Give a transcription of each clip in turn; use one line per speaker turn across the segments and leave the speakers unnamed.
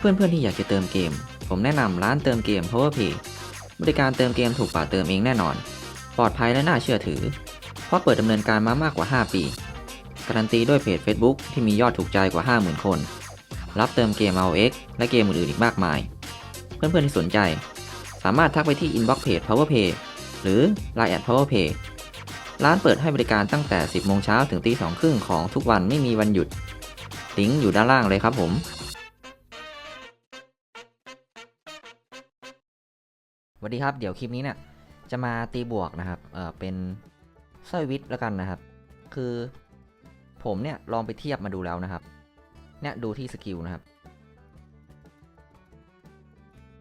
เพื่อนๆที่อยากจะเติมเกม ผมแนะนำร้านเติมเกม PowerPay บริการเติมเกมถูกกว่าเติมเองแน่นอน ปลอดภัยและน่าเชื่อถือ เพราะเปิดดำเนินการมามากกว่า 5 ปี การันตีด้วยเพจ Facebook ที่มียอดถูกใจกว่า 50,000 คน รับเติมเกม ROX และเกมอื่นๆอีกมากมาย เพื่อนๆที่สนใจ สามารถทักไปที่ inbox page PowerPay หรือ line at PowerPay ร้านเปิดให้บริการตั้งแต่ 10 โมงเช้าถึงตี2ครึ่งของทุกวันไม่มีวันหยุด ลิงก์อยู่ด้านล่างเลยครับผม สวัสดีครับ เดี๋ยวคลิปนี้เนี่ยจะมาตีบวกนะครับ เออเป็นสร้อยวิทย์แล้วกันนะครับ คือผมเนี่ยลองไปเทียบมาดูแล้วนะครับ เนี่ยดูที่สกิลนะครับ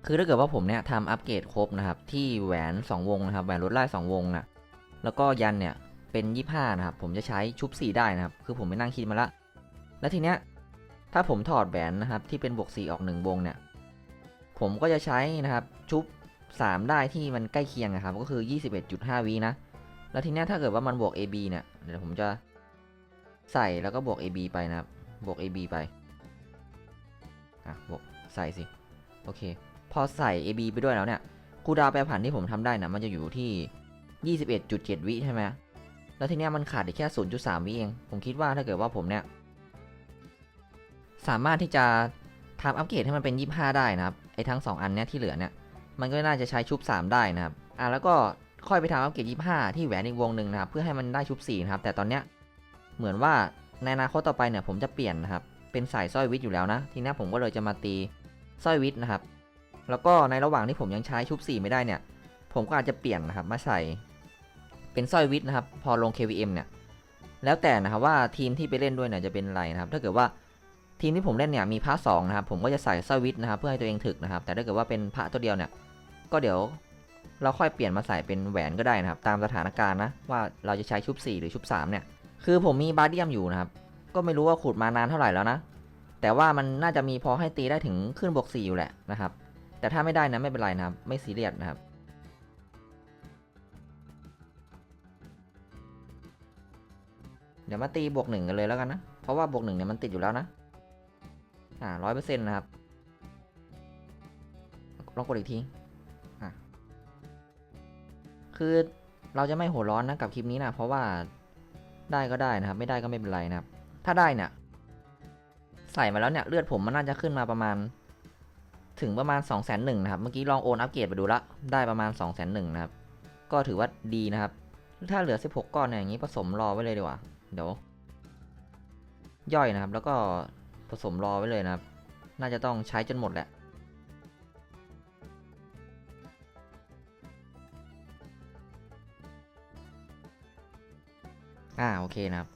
คือถ้าเกิดว่าผมเนี่ยทำอัปเกรดครบนะครับ ที่แหวน 2 วงนะครับ แหวนลดไล่2วงนะแล้วก็ยันเนี่ยเป็น 25 นะครับ ผมจะใช้ชุบ 4 ได้นะครับ คือผมไปนั่งคิดมาละ แล้วทีเนี้ยถ้าผมถอดแหวนนะครับที่เป็นบวก 4 ออก 1 วงเนี่ย ผมก็จะใช้นะครับชุบ 3 ได้ที่มันใกล้เคียงนะครับ ก็คือ 21.5วินะ แล้วทีนี้ถ้าเกิดว่ามันบวก AB เนี่ย เดี๋ยวผมจะใส่แล้วก็บวก AB ไปนะครับ บวก AB ไป อะ บวกใส่สิ โอเค พอใส่ AB ไปด้วยแล้วเนี่ยคูดาวแปรผันที่ผมทำได้นะมันจะอยู่ที่ 21.7 วิใช่ไหมแล้วทีเนี้ยมันขาดอีกแค่ 0.3 วิเอง ผมคิดว่าถ้าเกิดว่าผมเนี่ย สามารถที่จะทำอัปเกรดให้มันเป็น 25 ได้นะครับ ไอ้ทั้ง 2 อันเนี้ยที่เหลือเนี่ย มันก็น่าจะใช้ชุบ 3 ได้นะครับอะแล้วก็ค่อยไปทำอัปเกรด25 ที่แหวนอีกวงหนึ่งนะครับ เพื่อให้มันได้ชุบ4นะครับ แต่ตอนเนี้ยเหมือนว่าในอนาคตต่อไปเนี่ยผมจะเปลี่ยนนะครับ เป็นสายสร้อยวิทย์อยู่แล้วนะ ทีนี้ผมก็เลยจะมาตีสร้อยวิทย์นะครับ แล้วก็ในระหว่างที่ผมยังใช้ชุบ 4 ไม่ได้เนี่ย ผมก็อาจจะเปลี่ยนนะครับ มาใส่เป็นสร้อยวิทย์นะครับ พอลง KVM เนี่ย แล้วแต่นะครับว่าทีมที่ไปเล่นด้วยเนี่ยจะเป็นอะไรนะครับ ถ้าเกิดว่าทีมที่ผมเล่นเนี่ยมีพระสองนะครับ ผมก็จะใส่สร้อยวิทย์นะครับ เพื่อให้ตัวเองถึกนะครับ แต่ถ้าเกิดว่าเป็นพระตัวเดียวเนี่ย ก็เดี๋ยวเราค่อยเปลี่ยนมาใส่เป็นแหวนก็ได้นะครับ ตามสถานการณ์นะ ว่าเราจะใช้ชุบ 4 หรือชุบ 3 เนี่ย คือผมมีบาเดียมอยู่นะครับ ก็ไม่รู้ว่าขุดมานานเท่าไหร่แล้วนะ แต่ว่ามันน่าจะมีพอให้ตีได้ถึงขึ้นบวก4อยู่แหละนะครับ แต่ถ้าไม่ได้นะไม่เป็นไรนะครับ ไม่ซีเรียสนะครับเดี๋ยวมาตีบวกหนึ่งกันเลยแล้วกันนะ เพราะว่าบวกหนึ่งเนี่ยมันติดอยู่แล้วนะ อ่าร้อยเปอร์เซ็นต์นะครับ ลองกดอีกที คือเราจะไม่หัวร้อนนะกับคลิปนี้นะเพราะว่าได้ก็ได้นะครับ ไม่ได้ก็ไม่เป็นไรนะครับ ถ้าได้เนี่ย ใส่มาแล้วเนี่ยเลือดผมมันน่าจะขึ้นมาประมาณ ถึงประมาณ2องแสนหนึ่งนะครับ เมื่อกี้ลองโอนอัปเกรดไปดูละได้ประมาณ2องแสนหนึ่งนะครับ ก็ถือว่าดีนะครับ ถ้าเหลือ 16 ก้อนเนี่ยอย่างนี้ผสมรอไว้เลยดีกว่าเดี๋ยวย่อยนะครับ แล้วก็ผสมรอไว้เลยนะครับ น่าจะต้องใช้จนหมดแหละ อ่าโอเคนะครับ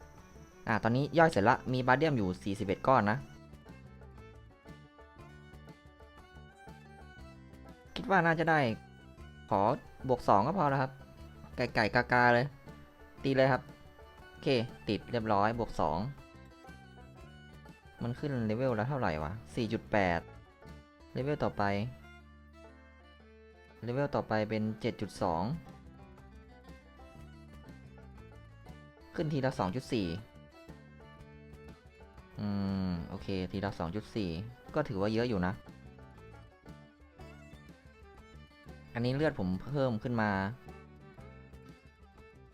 อ่าตอนนี้ย่อยเสร็จละมีบาเดียมอยู่ 41 ก้อนนะ คิดว่าน่าจะได้ ขอบวก 2 ก็พอแล้วครับ ไก่ไก่กากาเลย ตีเลยครับ โอเค ติดเรียบร้อยบวก 2 มันขึ้นเลเวลแล้วเท่าไหร่วะ 4.8 เลเวลต่อไป เลเวลต่อไปเป็น 7.2 ขึ้นทีละ2.4อืม โอเค ทีละ2.4ก็ถือว่าเยอะอยู่นะ อันนี้เลือดผมเพิ่มขึ้นมา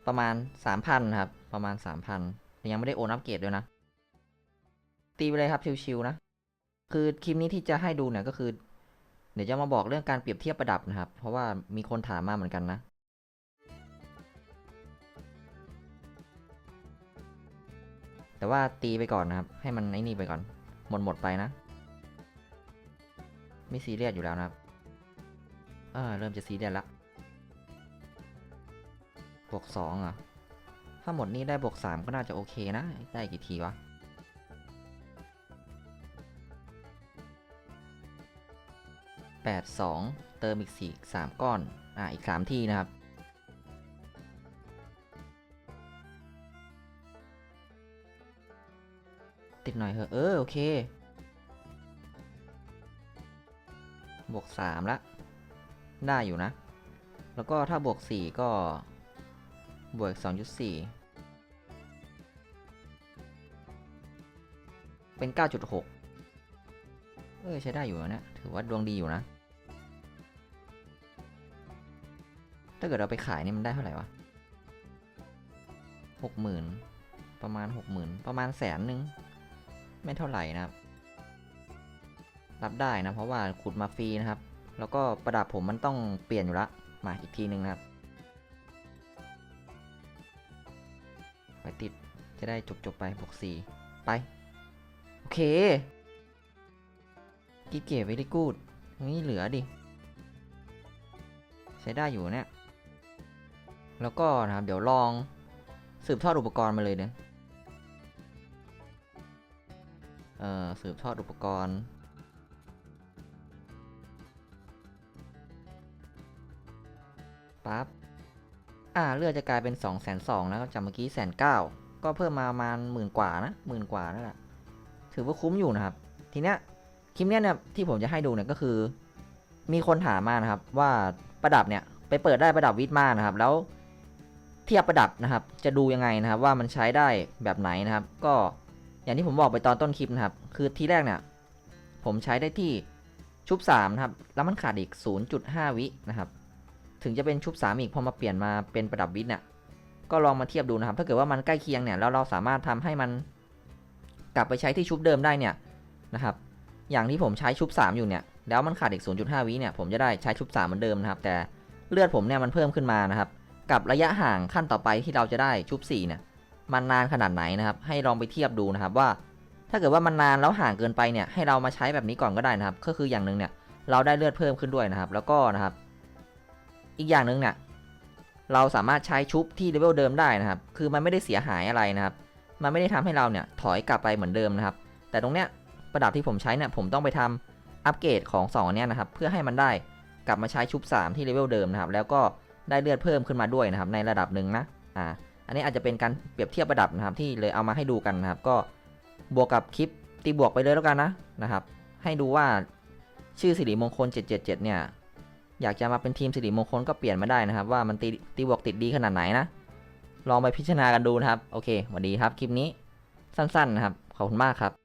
ประมาณ3,000ครับ ประมาณ3,000แต่ยังไม่ได้โอนอัปเกรดด้วยนะ ตีไปเลยครับชิวๆนะ คือคลิปนี้ที่จะให้ดูเนี่ยก็คือ เดี๋ยวจะมาบอกเรื่องการเปรียบเทียบประดับนะครับ เพราะว่ามีคนถามมาเหมือนกันนะ แต่ว่าตีไปก่อนนะครับ ให้มันไอ้นี่ไปก่อน หมดหมดไปนะ ไม่ซีเรียสอยู่แล้วนะครับ เออเริ่มจะซีเรียสละ บวกสองเหรอถ้าหมดนี้ได้บวกสามก็น่าจะโอเคนะ ได้กี่ทีวะแปดสองเติมอีกสี่สามก้อน อ่าอีกสามทีนะครับ ติดหน่อยเหอะเออโอเค บวกสามละ ได้อยู่นะ แล้วก็ถ้าบวกสี่ก็ บวกสองจุดสี่เป็นเก้าจุดหกเออใช้ได้อยู่นะ ถือว่าดวงดีอยู่นะ ถ้าเกิดเราไปขายนี่มันได้เท่าไหร่วะหกหมื่นประมาณหกหมื่นประมาณแสนหนึ่ง ไม่เท่าไหร่นะครับ รับได้นะ เพราะว่าขุดมาฟรีนะครับ แล้วก็ประดับผมมันต้องเปลี่ยนอยู่ละ มาอีกทีหนึ่งนะครับ ไปติดจะได้จบจบๆไปบวกสี่ไป โอเคกีเก๋ไว้ได้กูดนี่เหลือดิ ใช้ได้อยู่เนี่ย แล้วก็นะครับ เดี๋ยวลองสืบทอดอุปกรณ์มาเลยเนี่ย สืบทอดอุปกรณ์ ปั๊บ อ่า เลือดจะกลายเป็น2องแสนสองแล้วจากเมื่อกี้แสนเก้าก็เพิ่มมาประมาณหมื่นกว่านะหมื่นกว่านั่นแหละ ถือว่าคุ้มอยู่นะครับ ทีเนี้ยคลิปเนี้ยเนี่ยที่ผมจะให้ดูเนี่ยก็คือ มีคนถามมานะครับว่าประดับเนี่ยไปเปิดได้ประดับวิทมานะครับ แล้วเทียบประดับนะครับ จะดูยังไงนะครับ ว่ามันใช้ได้แบบไหนนะครับ ก็ อย่างที่ผมบอกไปตอนต้นคลิปนะครับ คือทีแรกเนี่ย ผมใช้ได้ที่ชุบ3นะครับ แล้วมันขาดอีก 0.5 วินะครับ ถึงจะเป็นชุบ3อีกพอมาเปลี่ยนมาเป็นประดับวิทเนี่ย ก็ลองมาเทียบดูนะครับ ถ้าเกิดว่ามันใกล้เคียงเนี่ย แล้วเราสามารถทำให้มันกลับไปใช้ที่ชุบเดิมได้เนี่ยนะครับ อย่างที่ผมใช้ชุบ3อยู่เนี่ย แล้วมันขาดอีก 0.5 วิเนี่ย ผมจะได้ใช้ชุบ3เหมือนเดิมนะครับ แต่เลือดผมเนี่ยมันเพิ่มขึ้นมานะครับ กับระยะห่างขั้นต่อไปที่เราจะได้ชุบ4เนี่ย มันนานขนาดไหนนะครับ ให้ลองไปเทียบดูนะครับว่า ถ้าเกิดว่ามันนานแล้วห่างเกินไปเนี่ยให้เรามาใช้แบบนี้ก่อนก็ได้นะครับ ก็คืออย่างหนึ่งเนี่ยเราได้เลือดเพิ่มขึ้นด้วยนะครับ แล้วก็นะครับ อีกอย่างหนึ่งเนี่ยเราสามารถใช้ชุบที่เลเวลเดิมได้นะครับ คือมันไม่ได้เสียหายอะไรนะครับ มันไม่ได้ทำให้เราเนี่ยถอยกลับไปเหมือนเดิมนะครับ แต่ตรงเนี้ยประดับที่ผมใช้เนี่ยผมต้องไปทำอัปเกรดของ2อันเนี้ยนะครับ เพื่อให้มันได้กลับมาใช้ชุบ 3 ที่เลเวลเดิมนะครับ แล้วก็ได้เลือดเพิ่มขึ้นมาด้วยนะครับ ในระดับหนึ่งนะ อ่า อันนี้อาจจะเป็นการเปรียบเทียบระดับนะครับ ที่เลยเอามาให้ดูกันนะครับ ก็บวกกับคลิปตีบวกไปเลยแล้วกันนะนะครับ ให้ดูว่าชื่อสิริมงคล 777 เนี่ย อยากจะมาเป็นทีมสิริมงคลก็เปลี่ยนมาได้นะครับ ว่ามันตีตีบวกติดดีขนาดไหนนะ ลองไปพิจารณากันดูนะครับ โอเคสวัสดีครับ คลิปนี้สั้นๆนะครับ ขอบคุณมากครับ